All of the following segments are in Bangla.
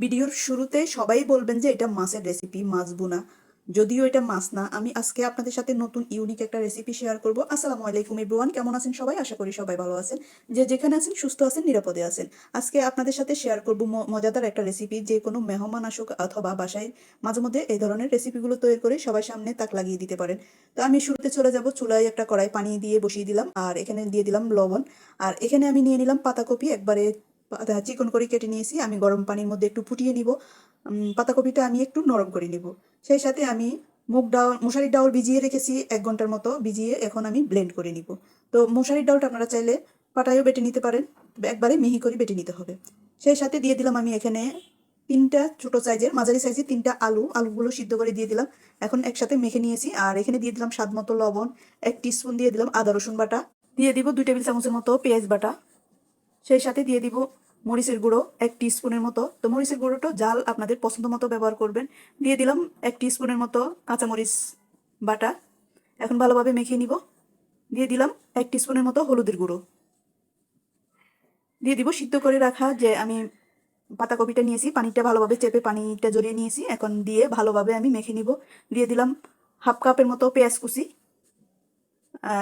ভিডিওর শুরুতে সবাই বলবেন যে এটা মাছের রেসিপি মাছ বোনা যদিও এটা মাছ না, আমি আজকে আপনাদের সাথে নতুন ইউনিক একটা রেসিপি শেয়ার করব। আসসালামু আলাইকুম এভরিওয়ান কেমন আছেন সবাই? আশা করি সবাই ভালো আছেন। যে যেখানে আছেন, সুস্থ আছেন, নিরাপদে আছেন। আজকে আপনাদের সাথে শেয়ার করব মজাদার একটা রেসিপি যে কোনো মেহমান আসুক অথবা বাসায় মাঝে মধ্যে এই ধরনের রেসিপিগুলো তৈরি করে সবাই সামনে তাক লাগিয়ে দিতে পারেন। তো আমি শুরুতে চলে যাব, চুলায় একটা কড়াই পানি দিয়ে বসিয়ে দিলাম, আর এখানে দিয়ে দিলাম লবণ। আর এখানে আমি নিয়ে নিলাম পাতাকপি, একবারে পাতা চিকন করে কেটে নিয়েছি, আমি গরম পানির মধ্যে একটু ফুটিয়ে নিব। পাতাকপিটা আমি একটু নরম করে নিব। সেই সাথে আমি মুগ ডাউল মশারির ডাউল ভিজিয়ে রেখেছি এক ঘণ্টার মতো, ভিজিয়ে এখন আমি ব্লেন্ড করে নিব। তো মশারির ডাউলটা আপনারা চাইলে পাটায়ও বেটে নিতে পারেন, একবারে মিহি করে বেটে নিতে হবে। সেই সাথে দিয়ে দিলাম আমি এখানে তিনটা ছোট সাইজের, মাঝারি সাইজের তিনটা আলু, আলুগুলো সিদ্ধ করে দিয়ে দিলাম। এখন একসাথে মেখে নিয়েছি, আর এখানে দিয়ে দিলাম স্বাদ মতো লবণ, এক স্পুন দিয়ে দিলাম আদা রসুন বাটা। দিয়ে দিব দুই টেবিল চামচের মতো পেঁয়াজ বাটা। সেই সাথে দিয়ে দিব মরিচের গুঁড়ো এক স্পুনের মতো। তো মরিচের গুঁড়োটা জাল আপনাদের পছন্দ মতো ব্যবহার করবেন। দিয়ে দিলাম এক স্পুনের মতো কাঁচামরিচ বাটা। এখন ভালোভাবে মেখে নিব। দিয়ে দিলাম এক স্পুনের মতো হলুদের গুঁড়ো। দিয়ে দিব সিদ্ধ করে রাখা যে আমি পাতাকপিটা নিয়েছি, পানিটা ভালোভাবে চেপে পানিটা জড়িয়ে নিয়েছি। এখন দিয়ে ভালোভাবে আমি মেখে নিব। দিয়ে দিলাম হাফ কাপের মতো পেঁয়াজ কুচি।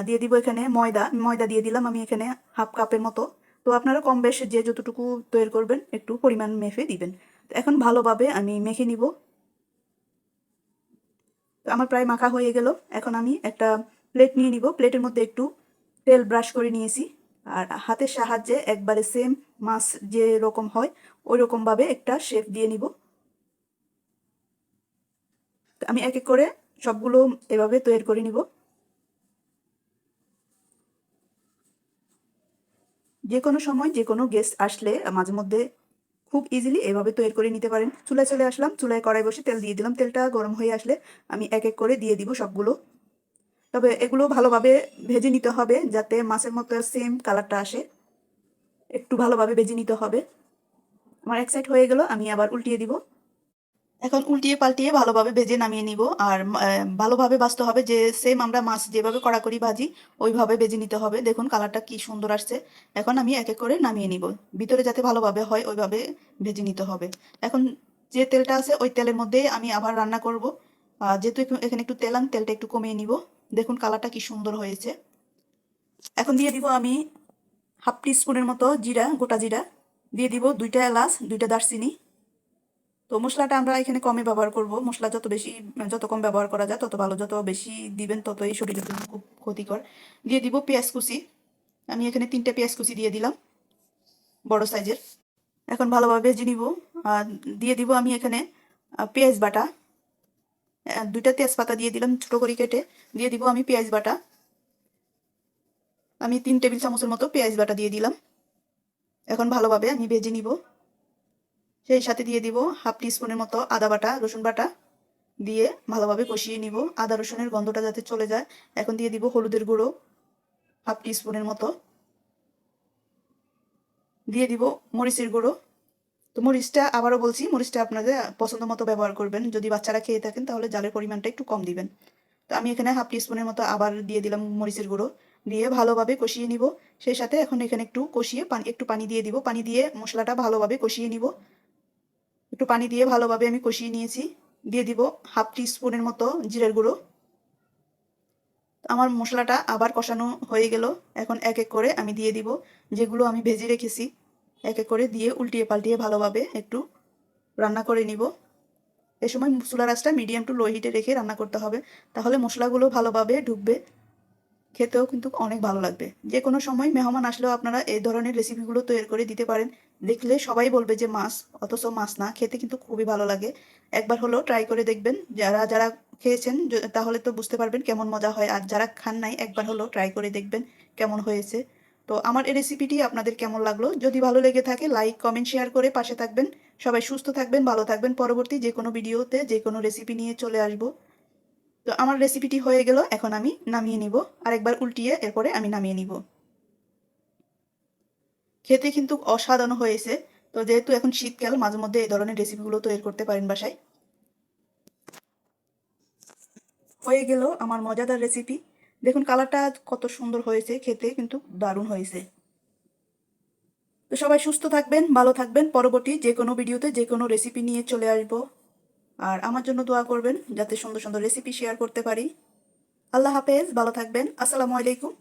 দিয়ে দিব এখানে ময়দা। ময়দা দিয়ে দিলাম আমি এখানে হাফ কাপের মতো। তো আপনারা কম বেশ যে যতটুকু তৈরি করবেন, একটু পরিমাণ মেপে দিবেন। তো এখন ভালোভাবে আমি মেখে নিব। তো আমার প্রায় মাখা হয়ে গেল। এখন আমি একটা প্লেট নিয়ে নিব। প্লেটের মধ্যে একটু তেল ব্রাশ করে নিয়েছি। আর হাতের সাহায্যে একবারে সেম মাছ যে রকম হয়, ওই রকমভাবে একটা শেপ দিয়ে নিব। আমি এক এক করে সবগুলো এভাবে তৈরি করে নিব। যে কোনো সময় যে কোনো গেস্ট আসলে মাঝে মধ্যে খুব ইজিলি এভাবে তৈরি করে নিতে পারেন। চুলায় চলে আসলাম, চুলায় কড়াই বসে তেল দিয়ে দিলাম। তেলটা গরম হয়ে আসলে আমি এক এক করে দিয়ে দিব সবগুলো। তবে এগুলো ভালোভাবে ভেজে নিতে হবে যাতে মাছের মতো সেম কালারটা আসে। একটু ভালোভাবে ভেজে নিতে হবে। আমার এক সাইড হয়ে গেল, আমি আবার উল্টিয়ে দিব। এখন উল্টিয়ে পাল্টিয়ে ভালোভাবে ভেজে নামিয়ে নিব। আর ভালোভাবে বাছতে হবে যে সেম আমরা মাছ যেভাবে কড়াকড়ি ভাজি, ওইভাবে ভেজে নিতে হবে। দেখুন কালারটা কি সুন্দর আসছে। এখন আমি এক এক করে নামিয়ে নিব। ভিতরে যাতে ভালোভাবে হয়, ওইভাবে ভেজে নিতে হবে। এখন যে তেলটা আছে, ওই তেলের মধ্যে আমি আবার রান্না করব। যেহেতু এখানে একটু তেল আমি তেলটা একটু কমিয়ে নিব। দেখুন কালারটা কি সুন্দর হয়েছে। এখন দিয়ে দিব আমি হাফ টি স্পুনের মতো জিরা, গোটা জিরা। দিয়ে দিব দুইটা এলাচ, দুইটা দারচিনি। তো মশলাটা আমরা এখানে কমই ব্যবহার করব। মশলা যত বেশি, যত কম ব্যবহার করা যায়, তত ভালো, যত বেশি দিবেন ততই শরীরের জন্য খুব ক্ষতিকর। দিয়ে দিব পেঁয়াজ কুচি। আমি এখানে তিনটে পেঁয়াজ কুচি দিয়ে দিলাম, বড় সাইজের। এখন ভালোভাবে ভেজে নিব। আর দিয়ে দিব আমি এখানে পেঁয়াজ বাটা। দুইটা তেজপাতা দিয়ে দিলাম ছোটো করে কেটে। দিয়ে দিব আমি পেঁয়াজ বাটা। আমি তিন টেবিল চামচের মতো পেঁয়াজ বাটা দিয়ে দিলাম। এখন ভালোভাবে আমি ভেজে নিব। সেই সাথে দিয়ে দিব হাফ স্পুনের মতো আদা বাটা, রসুন বাটা দিয়ে ভালোভাবে কষিয়ে নিব। আদা, রসুনের গন্ধটা যাতে চলে যায়, এখন দিয়ে দিব হলুদের গুঁড়ো হাফ স্পুনের মতো। দিয়ে দিব মরিচের গুঁড়ো। তো মরিচটা আবারও বলছি, মরিচটা আপনাদের পছন্দ মতো ব্যবহার করবেন। যদি বাচ্চারা খেয়ে থাকেন, তাহলে জালের পরিমাণটা একটু কম দিবেন। তো আমি এখানে হাফ স্পুনের মতো আবার দিয়ে দিলাম মরিচের গুঁড়ো। দিয়ে ভালোভাবে কষিয়ে নিব। সেই সাথে এখন এখানে একটু কষিয়ে পানি, একটু পানি দিয়ে দিব। পানি দিয়ে মশলাটা ভালোভাবে কষিয়ে নিব। একটু পানি দিয়ে ভালোভাবে আমি কষিয়ে নিয়েছি। দিয়ে দিব হাফ টি স্পুনের মতো জিরের গুঁড়ো। আমার মশলাটা আবার কষানো হয়ে গেল। এখন এক এক করে আমি দিয়ে দিব যেগুলো আমি ভেজে রেখেছি। এক এক করে দিয়ে উল্টিয়ে পাল্টিয়ে ভালোভাবে একটু রান্না করে নিব। এ সময় চুলার আঁচটা মিডিয়াম টু লো হিটে রেখে রান্না করতে হবে। তাহলে মশলাগুলো ভালোভাবে ঢুকবে। খেতেও কিন্তু অনেক ভালো লাগবে। যে কোনো সময় মেহমান আসলেও আপনারা এই ধরনের রেসিপিগুলো তৈরি করে দিতে পারেন। দেখলে সবাই বলবে যে মাছ, অথচ মাছ না, খেতে কিন্তু খুবই ভালো লাগে। একবার হলেও ট্রাই করে দেখবেন। যারা যারা খেয়েছেন তাহলে তো বুঝতে পারবেন কেমন মজা হয়। আর যারা খান নাই, একবার হলেও ট্রাই করে দেখবেন কেমন হয়েছে। তো আমার এই রেসিপিটি আপনাদের কেমন লাগল? যদি ভালো লেগে থাকে লাইক কমেন্ট শেয়ার করে পাশে থাকবেন। সবাই সুস্থ থাকবেন, ভালো থাকবেন। পরবর্তী যে কোনো ভিডিওতে যে কোনো রেসিপি নিয়ে চলে আসব। তো আমার রেসিপিটি হয়ে গেল, এখন আমি নামিয়ে নিব। আরেকবার উল্টিয়ে এরপরে আমি নামিয়ে নিব। খেতে কিন্তু অসাধারণ হয়েছে। তো যেহেতু এখন শীতকাল, মাঝে মধ্যে এই ধরনের রেসিপিগুলো তৈরি করতে পারেন বাসায়। হয়ে গেল আমার মজাদার রেসিপি দেখুন কালারটা কত সুন্দর হয়েছে, খেতে কিন্তু দারুণ হয়েছে। তো সবাই সুস্থ থাকবেন, ভালো থাকবেন। পরবর্তী যে কোনো ভিডিওতে যে কোনো রেসিপি নিয়ে চলে আসব। আর আমার জন্য দোয়া করবেন যাতে সুন্দর সুন্দর রেসিপি শেয়ার করতে পারি। আল্লাহ হাফেজ, ভালো থাকবেন। আসসালামু আলাইকুম।